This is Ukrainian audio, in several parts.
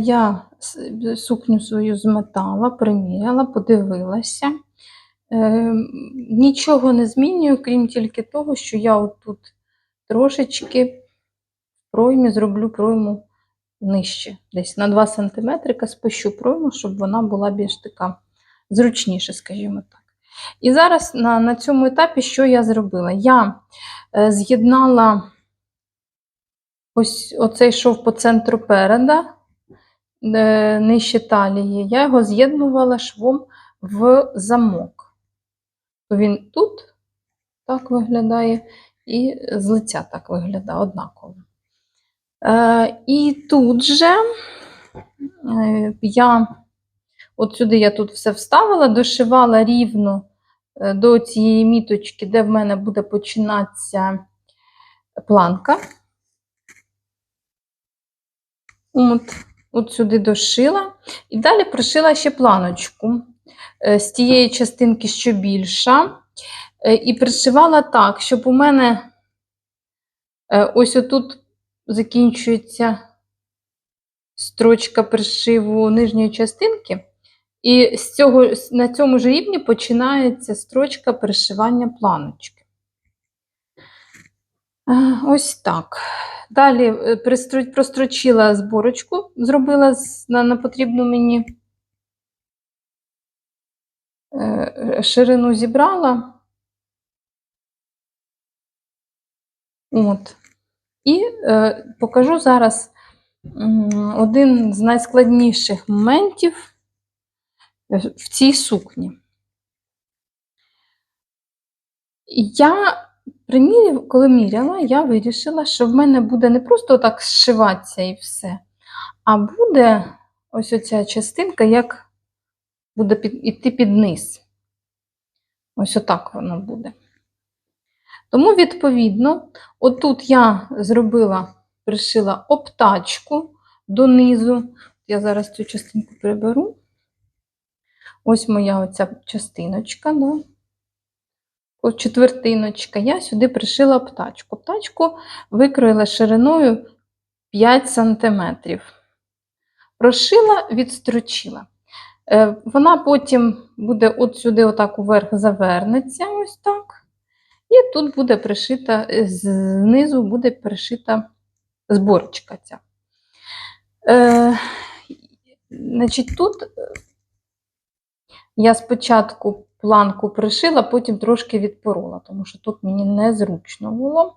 я сукню свою змотала, приміряла, подивилася. Е, нічого не змінюю, крім тільки того, що я отут трошечки в проймі зроблю пройму нижче, десь на 2 см спущу пройму, щоб вона була більш така зручніша, скажімо так. І зараз на, на цьому етапі, що я зробила? Я е, з'єднала ось оцей шов по центру переда, нижче талії, я його з'єднувала швом в замок. Він тут так виглядає, і з лиця так виглядає однаково. Е, і тут же е, я, от сюди я тут все вставила, дошивала рівно е, до цієї міточки, де в мене буде починатися планка. От, от сюди дошила. І далі пришила ще планочку е, з тієї частинки, що більша. Е, І пришивала так, щоб у мене е, ось отут закінчується строчка пришиву нижньої частинки, і з цього, на цьому ж рівні починається строчка пришивання планочки. Е, Ось так. Далі е, прострочила зборочку, зробила на, потрібну мені е, ширину зібрала. От. І е, покажу зараз один з найскладніших моментів е, в цій сукні. Я приміряв, коли міряла, я вирішила, що в мене буде не просто так зшиватися і все, а буде ось оця частинка, як буде під, іти під низ. Ось отак воно буде. Тому, відповідно, отут я зробила, пришила обтачку донизу. Я зараз цю частинку приберу. Ось моя оця частиночка, да? Четвертиночка. Я сюди пришила обтачку. Обтачку викроїла шириною 5 см. Прошила, відстрочила. Е, Вона потім буде от сюди, отак уверх завернеться, ось так. І тут буде пришита, е, знизу буде пришита зборочка ця. Е, значить, тут я спочатку планку пришила, потім трошки відпорола, тому що тут мені незручно було.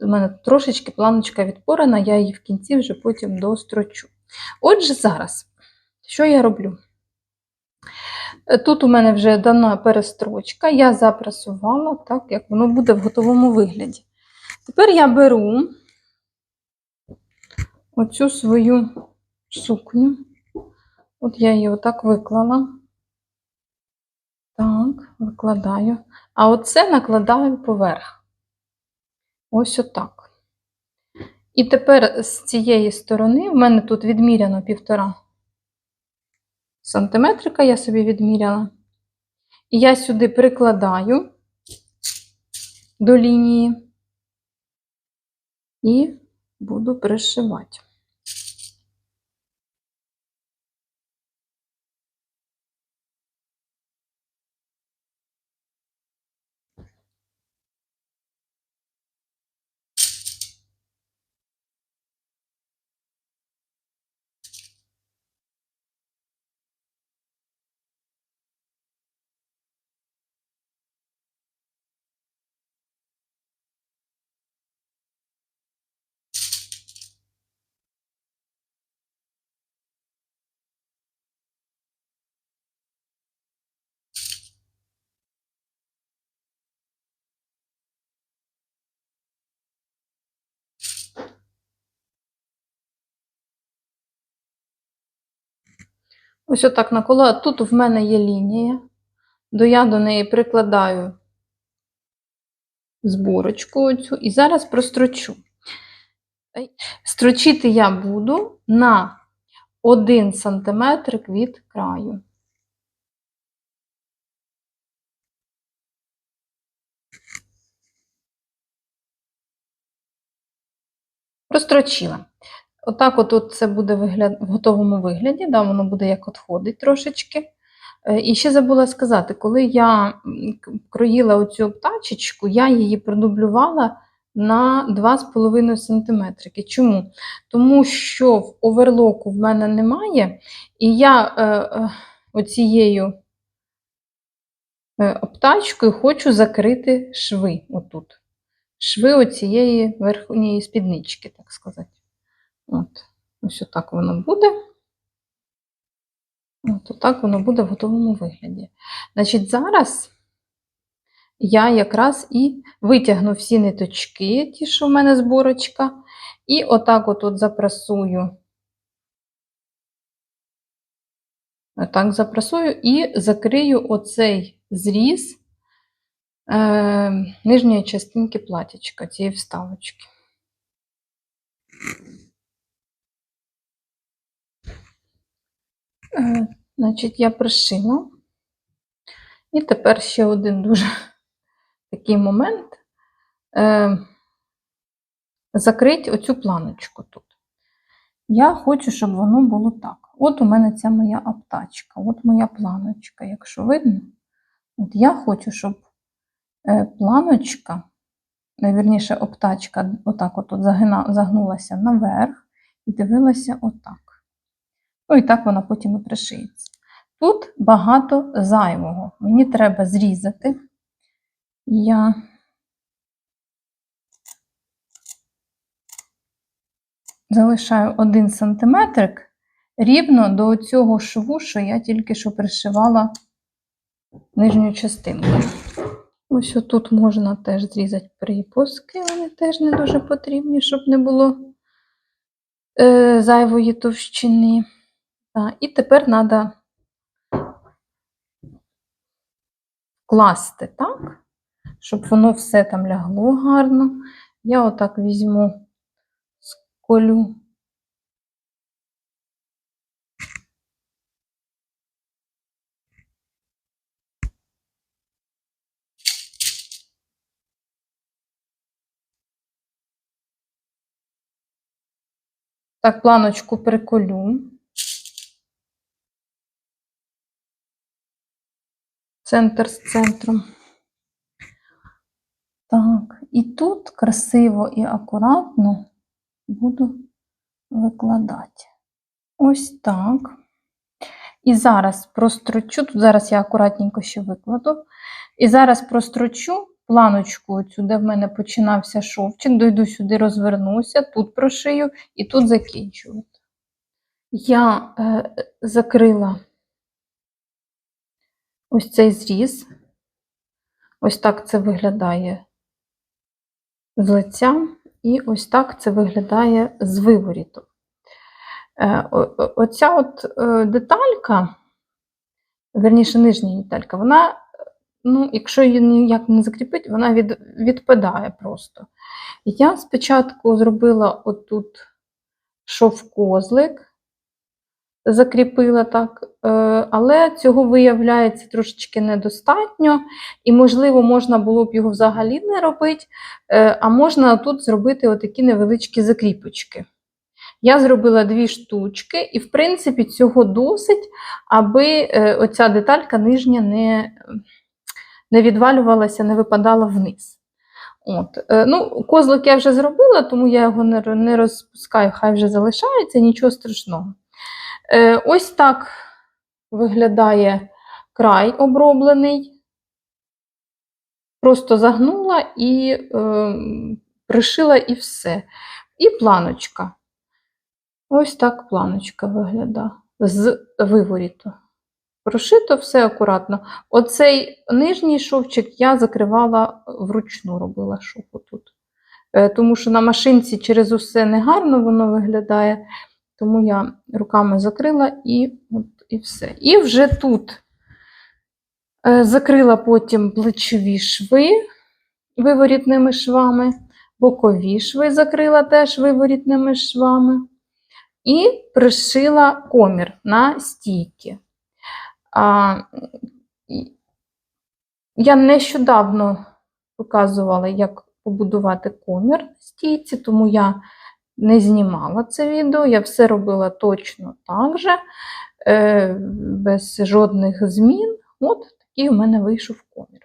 У мене трошечки планочка відпорена, я її в кінці вже потім дострочу. Отже, зараз, що я роблю? Е, Тут у мене вже дана перестрочка, я запрасувала так, як воно буде в готовому вигляді. Тепер я беру оцю свою сукню. От я її отак виклала. Так, викладаю. А оце накладаю поверх. Ось отак. І тепер з цієї сторони, в мене тут відміряно півтора сантиметрика, я собі відміряла. І я сюди прикладаю до лінії і буду пришивати. Ось отак накола. Тут в мене є лінія, до я до неї прикладаю зборочку оцю і зараз прострочу. Строчити я буду на 1 см від краю. Прострочила. Отак от, от це буде вигляд, в готовому вигляді, да, воно буде як отходить трошечки. Е, І ще забула сказати, коли я кроїла оцю птачечку, я її продублювала на 2,5 см. Чому? Тому що в оверлоку в мене немає, і я е, е, оцією е, обтачкою хочу закрити шви отут. Шви оцієї верхньої спіднички, так сказати. От. Ось отак воно буде. От отак воно буде в готовому вигляді. Значить, зараз я якраз і витягну всі ниточки, ті, що в мене зборочка, і отак от, от запрасую. Отак запрасую і закрию оцей зріз е, нижньої частинки платічка, цієї вставочки. Значить, я пришила. І тепер ще один дуже такий момент. Е, закрить оцю планочку тут. Я хочу, щоб воно було так. От у мене ця моя аптачка, от моя планочка, якщо видно. От я хочу, щоб е, планочка, е, вірніше, оптачка, отак от, от загнулася наверх і дивилася отак. Ну і так вона потім і пришиється. Тут багато зайвого. Мені треба зрізати. Я залишаю один сантиметрик рівно до цього шву, що я тільки що пришивала нижню частинку. Ось отут можна теж зрізати припуски, вони теж не дуже потрібні, щоб не було е, зайвої товщини. І тепер треба класти так, щоб воно все там лягло гарно. Я отак візьму, сколю. Так, планочку приколю. Центр з центром. Так, і тут красиво і акуратно буду викладати. Ось так. І зараз прострочу, тут зараз я акуратненько ще викладу. І зараз прострочу планочку, цю, де в мене починався шовчик, дойду сюди, розвернуся, тут прошию і тут закінчую. Я е, закрила ось цей зріз. Ось так це виглядає з лиця, і ось так це виглядає з виворіту. Е, Оця от е, деталька, верніше, нижня деталька, вона, ну, якщо її ніяк не закріпити, вона від, відпадає просто. Я спочатку зробила отут шовкозлик, закріпила так, е, але цього виявляється трошечки недостатньо, і, можливо, можна було б його взагалі не робити, е, а можна тут зробити отакі невеличкі закріпочки. Я зробила дві штучки, і, в принципі, цього досить, аби е, оця деталька нижня не, не відвалювалася, не випадала вниз. От. Ну, козлик я вже зробила, тому я його не розпускаю, хай вже залишається, нічого страшного. Е, Ось так виглядає край оброблений. Просто загнула і е, пришила і все. І планочка. Ось так планочка виглядає з виворіту. Прошито все акуратно. Оцей нижній шовчик я закривала вручну, робила шов тут. Тому що на машинці через усе негарно воно виглядає. Тому я руками закрила і, от, і все. І вже тут е, закрила потім плечові шви виворітними швами, бокові шви закрила теж виворітними швами. І пришила комір на стійки. А, я нещодавно показувала, як побудувати комір на стійці, тому я не знімала це відео, я все робила точно так же, е, без жодних змін. От такий у мене вийшов комір.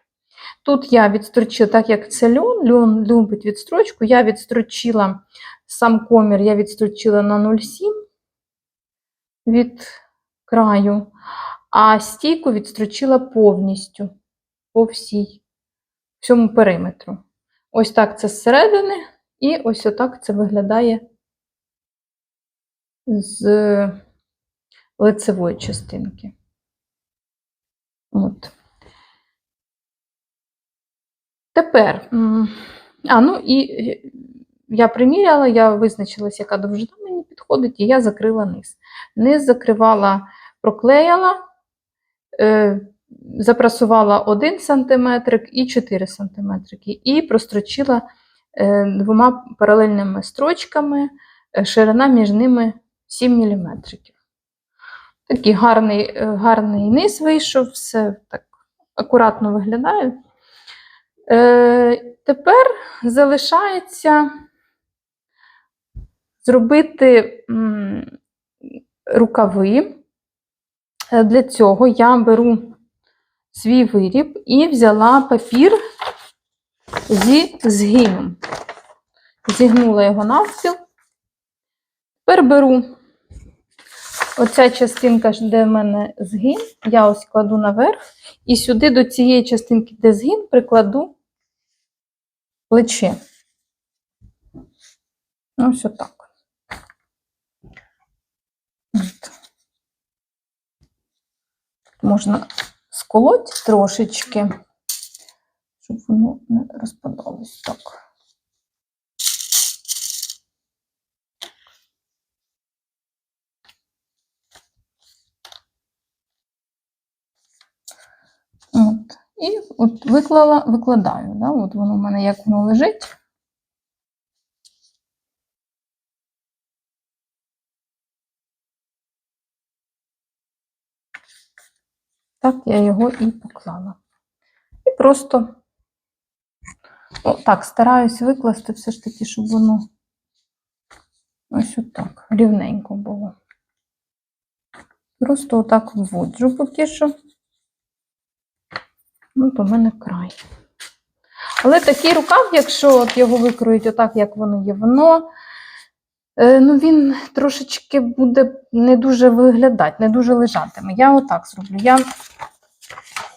Тут я відстрочила, так як це льон, льон любить відстрочку, я відстрочила сам комір, я відстрочила на 0,7 від краю, а стійку відстрочила повністю по всій всьому периметру. Ось так це зсередини, і ось отак це виглядає з лицевої частинки. От. Тепер, а, ну і е, я приміряла, я визначилася, яка довжина мені підходить, і я закрила низ. Низ закривала, проклеяла, е, запрасувала 1 см і 4 см, і прострочила двома паралельними строчками, е, ширина між ними 7 мм. Такий гарний, е, гарний низ вийшов, все так акуратно виглядає. Е, тепер залишається зробити рукави. Е, Для цього я беру свій виріб і взяла папір зі згином. Зігнула його навпіл. Тепер беру оця частинка, де в мене згин, я ось кладу наверх, і сюди до цієї частинки, де згин, прикладу плече. Ось отак. От. Можна сколоть трошечки, щоб воно не розпадалось так. От. І от виклала, викладаю, да? от воно в мене як воно лежить. Так я його і поклала. І просто о, так, стараюсь викласти все ж таки, щоб воно ось отак, рівненько було. Просто отак вводжу поки що. Ну, то в мене край. Але такий рукав, якщо от його викроють отак, як воно є, воно, е, ну, він трошечки буде не дуже виглядати, не дуже лежатиме. Я отак зроблю. Я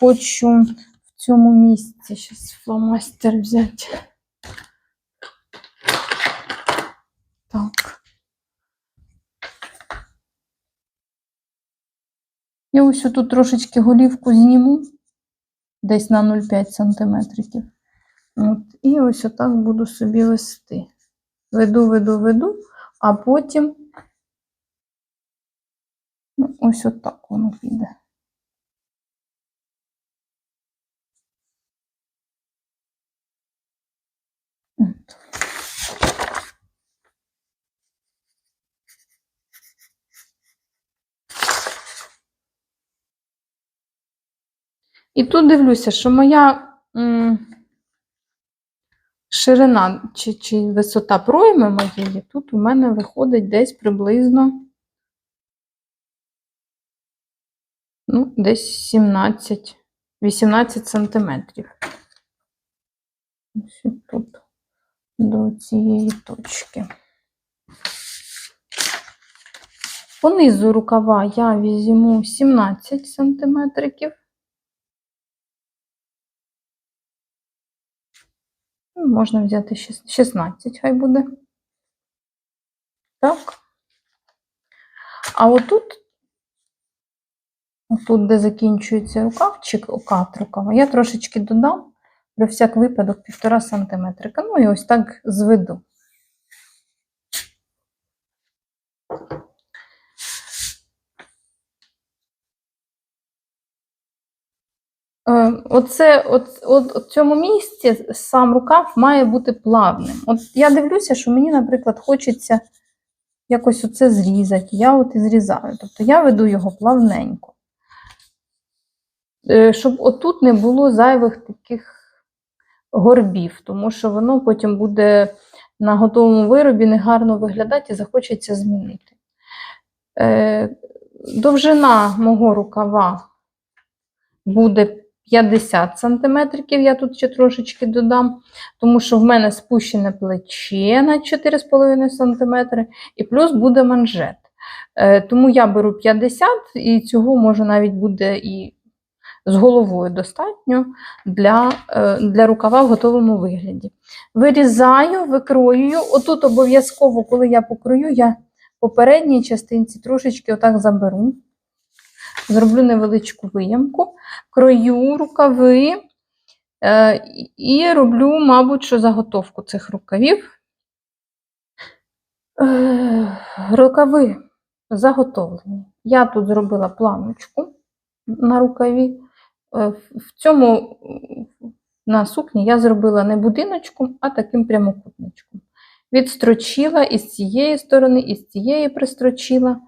хочу цьому місці зараз фломастер взяти. Так. Я ось тут трошечки голівку зніму, десь на 0,5 см. От, і ось отак буду собі вести. Веду, веду, веду, а потім ну, ось отак воно піде. І тут дивлюся, що моя м, ширина чи, чи висота пройми моєї, тут у мене виходить десь приблизно ну, десь 17, 18 сантиметрів. Ось тут до цієї точки. Понизу рукава я візьму 17 сантиметриків. Можна взяти 16, хай буде. Так. А отут, отут, де закінчується рукавчик, окат рукава, я трошечки додам про всяк випадок 1,5 сантиметрика. Ну і ось так зведу. Оце, от, от, от цьому місці сам рукав має бути плавним. От я дивлюся, що мені, наприклад, хочеться якось оце зрізати. Я от і зрізаю. Тобто я веду його плавненько. Е, Щоб отут не було зайвих таких горбів, тому що воно потім буде на готовому виробі не гарно виглядати і захочеться змінити. Е, довжина мого рукава буде 50 см, я тут ще трошечки додам, тому що в мене спущене плече на 4,5 см, і плюс буде манжет. Е, Тому я беру 50 і цього може навіть буде і з головою достатньо для, е, для рукава в готовому вигляді. Вирізаю, викроюю. Отут обов'язково, коли я покрою, я по передній частинці трошечки отак заберу. Зроблю невеличку виямку, крою рукави е, і- роблю, мабуть, що заготовку цих рукавів. Е, рукави заготовлені. Я тут зробила планочку на рукаві. Е, в- цьому на сукні я зробила не будиночком, а таким прямокутничком. Відстрочила із цієї сторони, і з цієї пристрочила.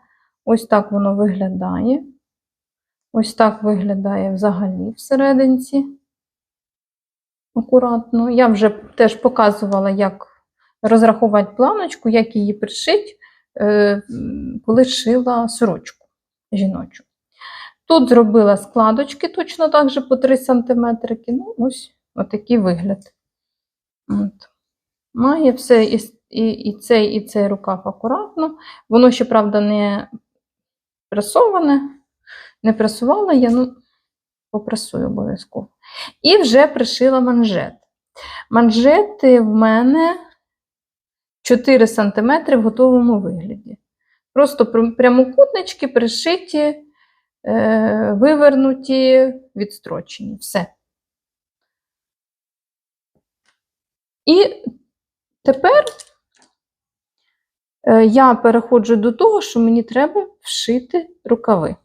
Ось так воно виглядає. Ось так виглядає взагалі всерединці. Акуратно. Я вже теж показувала, як розрахувати планочку, як її пришити, е, коли шила сорочку жіночу. Тут зробила складочки точно так же по 3 см. Ну, ось отакий вигляд. От. Має все і, і, і цей, і цей рукав акуратно. Воно, ще, правда, не пресоване. Не пресувала я, ну, попресую обов'язково. І вже пришила манжет. Манжети в мене 4 см в готовому вигляді. Просто прямокутнички пришиті, е, вивернуті, відстрочені. Все. І тепер е, я переходжу до того, що мені треба вшити рукави.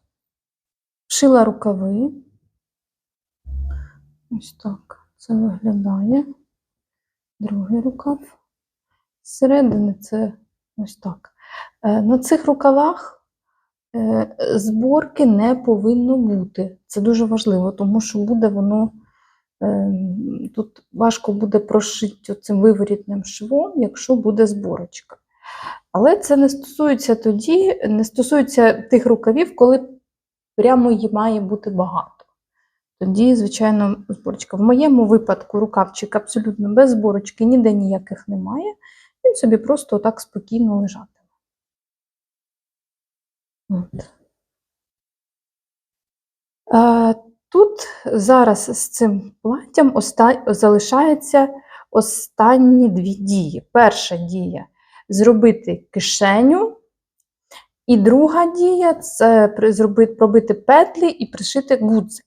Вшила рукави. Ось так це виглядає. Другий рукав. Зсередини це ось так. Е, На цих рукавах е, зборки не повинно бути. Це дуже важливо, тому що буде воно. ем, Тут важко буде прошити цим виворітним швом, якщо буде зборочка. Але це не стосується тоді, не стосується тих рукавів, коли прямо її має бути багато. Тоді, звичайно, зборочка. В моєму випадку рукавчик абсолютно без зборочки, ніде ніяких немає. Він собі просто так спокійно лежатиме. Тут зараз з цим платтям оста... залишаються останні дві дії. Перша дія зробити кишеню, і друга дія це зробити, пробити петлі і пришити гудзик.